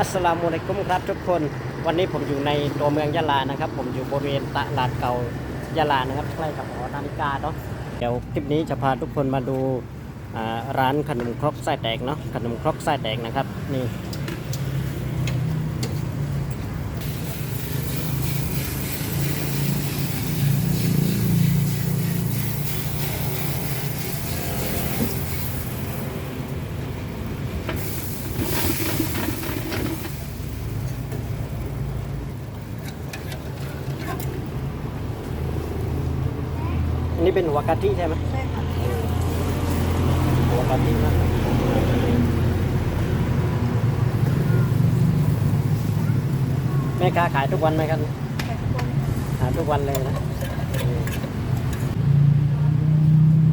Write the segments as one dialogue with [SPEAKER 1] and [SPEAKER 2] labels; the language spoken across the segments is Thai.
[SPEAKER 1] อัสลามุอะลัยกุมครับทุกคน วันนี้ผมอยู่ในตัวเมืองยะลานะครับ ผมอยู่บริเวณตลาดเก่ายะลานะครับใกล้กับหอนาฬิกาเนาะเดี๋ยวคลิปนี้จะพาทุกคนมาดูร้านขนมครกไส้แตกเนาะขนมครกไส้แตกนะครับนี่ อันนี้เป็นหัวกะทิใช่ไหม
[SPEAKER 2] ใช่ค่ะ
[SPEAKER 1] หัวกะทินะแม่ค้าขายทุกวันไหมครับ
[SPEAKER 2] แขกคน
[SPEAKER 1] หาทุกวันเลยนะ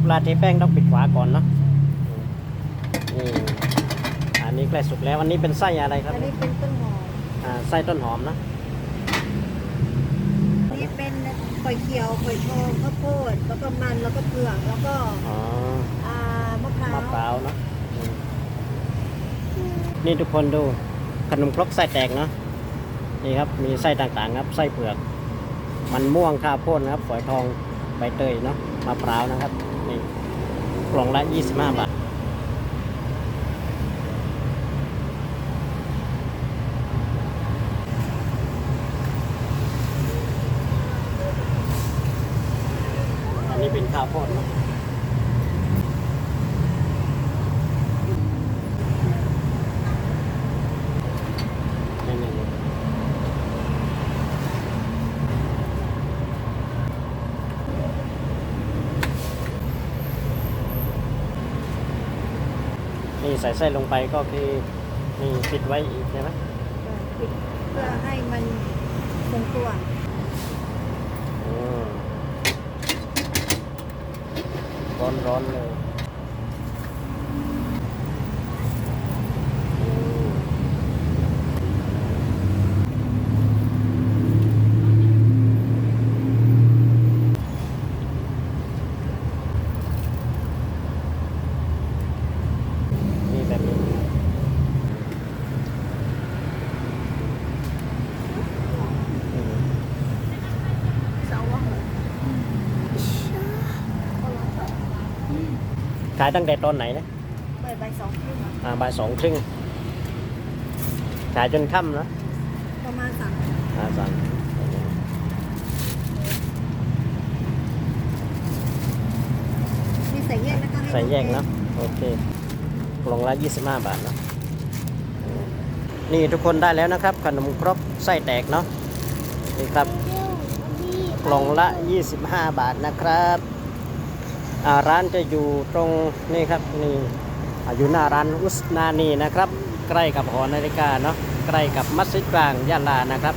[SPEAKER 1] เวลาเทแป้งต้องปิดฝาก่อนเนาะนี่อันนี้ใกล้สุกแล้วอันนี้เป็นไส้อะไรครับ
[SPEAKER 2] อันนี้เป็นต้นหอม
[SPEAKER 1] อ่าไส้ต้นหอมนะ
[SPEAKER 2] อันนี้เป็นฝ อยเขียวฝอยทองข้าวโพดแล้วก็มันแล้วก็เผือกแล้วก็
[SPEAKER 1] อ๋อ
[SPEAKER 2] อ่ามะพร้าว
[SPEAKER 1] มะพร้าวเนาะอืมนี่ทุกคนดูขนมครกไส้แตกเนาะนี่ครับมีไส้ต่างๆครับไส้เผือก มันม่วงข้าวโพดนะครับฝอยทองใบเตยเนาะมะพร้าวนะครับนี่กล่องละ 25 บาท นนี้เป็นข้าวโพดเนาะนี่นี่นี่นี่ใส่ไส้ลงไปก็คือนี่ปิดไว้อีกใช่ไหม
[SPEAKER 2] ปิดเพื่อให้มันคงตัว
[SPEAKER 1] อืม ร้อนร้อนๆเลยอืมนี่แบบนี้อืม
[SPEAKER 2] เสาร์ว่า
[SPEAKER 1] ขายตั้งแต่ตอนไหนนะ
[SPEAKER 2] ใบใบายสองครึ่งอะ
[SPEAKER 1] อ่าบ่ายสองครึ่งขายจนค่ำนะ
[SPEAKER 2] ประมาณสาม
[SPEAKER 1] อ่าสั่ง
[SPEAKER 2] มีใส่แยกนะคะห้
[SPEAKER 1] ใส่แยกนะโอเคกล่องละ25 บาทเนอะนี่ทุกคนได้แล้วนะครับ ขนมครกไส้แตกเนาะนี่ครับ กล่องละ 25 บาทนะครับอ่า ร้านจะอยู่ตรงนี่ครับนี่อยู่หน้าร้านอุสนานีนะครับ ใกล้กับหอนาฬิกาเนาะใกล้กับมัสยิดกลางยะลานะครับ